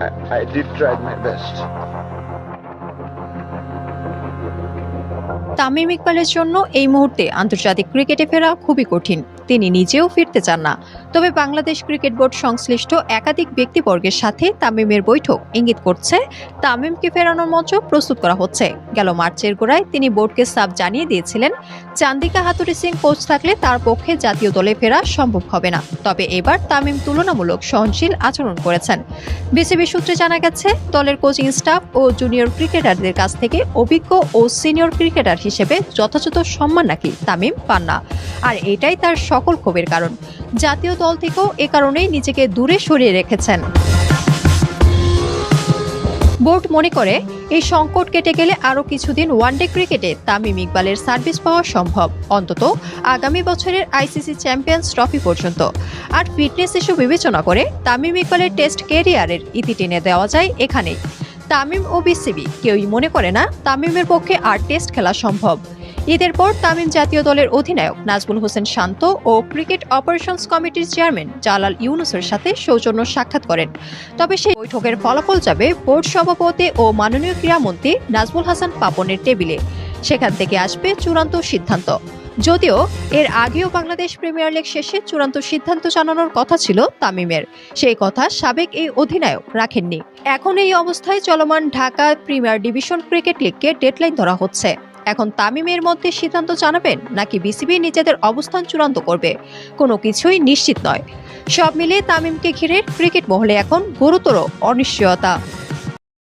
I, I did try my best. Tamim ইকবালের জন্য এই মুহূর্তে আন্তর্জাতিক ক্রিকেটে ফেরা খুবই কঠিন তিনি নিজেও ফিরতে চান না। তবে বাংলাদেশ ক্রিকেট বোর্ড সংশ্লিষ্ট একাধিক ব্যক্তিবর্গের সাথে তামিমের বৈঠক ইঙ্গিত করছে, তামিমকে ফেরানোর মঞ্চ প্রস্তুত করা হচ্ছে। গেল মার্চের গোড়ায় তিনি বোর্ডকে সাফ জানিয়ে দিয়েছিলেন, চান্দিকা হাতুরি সিং কোচ থাকলে তার পক্ষে জাতীয় দলে ফেরা সম্ভব হবে না। তবে এবার তামিম তুলনামূলক সহনশীল আচরণ করেছেন। বিসিবি সূত্রে জানা গেছে, দলের কোচিং স্টাফ ও জুনিয়র ক্রিকেটারদের কাছ থেকে অভিজ্ঞ ও সিনিয়র ক্রিকেটার হিসেবে যথাযথ সম্মান নাকি তামিম পান না। আর এটাই তার সকল ক্ষোভের কারণ। জাতীয় দল থেকেও এ কারণেই নিজেকে দূরে সরিয়ে রেখেছেন। বোর্ড মনে করে, এই সংকট কেটে গেলে আরও কিছুদিন ওয়ানডে ক্রিকেটে তামিম ইকবালের সার্ভিস পাওয়া সম্ভব, অন্তত আগামী বছরের আইসিসি চ্যাম্পিয়ন্স ট্রফি পর্যন্ত। আর ফিটনেস ইস্যু বিবেচনা করে তামিম ইকবালের টেস্ট কেরিয়ারের ইতি টেনে দেওয়া যায় এখানেই। তামিম ও বিসিবি কেউই মনে করে না তামিমের পক্ষে আর টেস্ট খেলা সম্ভব। ঈদের পর তামিম জাতীয় দলের অধিনায়ক নাজমুল হোসেন শান্ত ও ক্রিকেট অপারেশনস কমিটির চেয়ারম্যান জালাল ইউনুসের সাথে সৌজন্য সাক্ষাৎ করেন। তবে সেই বৈঠকের ফলাফল যাবে বোর্ড সভাপতি ও মাননীয় ক্রীড়ামন্ত্রী নাজমুল হাসান পাপনের টেবিলে। সেখান থেকে আসবে চূড়ান্ত সিদ্ধান্ত। যদিও এর আগেও বাংলাদেশ প্রিমিয়ার লিগ শেষে চূড়ান্ত সিদ্ধান্ত জানানোর কথা ছিল তামিমের। সেই কথা সাবেক এই অধিনায়ক রাখেননি। এখন এই অবস্থায় চলমান ঢাকা প্রিমিয়ার ডিভিশন ক্রিকেট লিগকে ডেডলাইন ধরা হচ্ছে। এখন তামিমের মধ্যে সিদ্ধান্ত জানাবেন নাকি বিসিবি নিজেদের অবস্থান চূড়ান্ত করবে? কোনো কিছুই নিশ্চিত নয়। সব মিলিয়ে তামিমকে ঘিরে ক্রিকেট মহলে এখন গুরুতর অনিশ্চয়তা।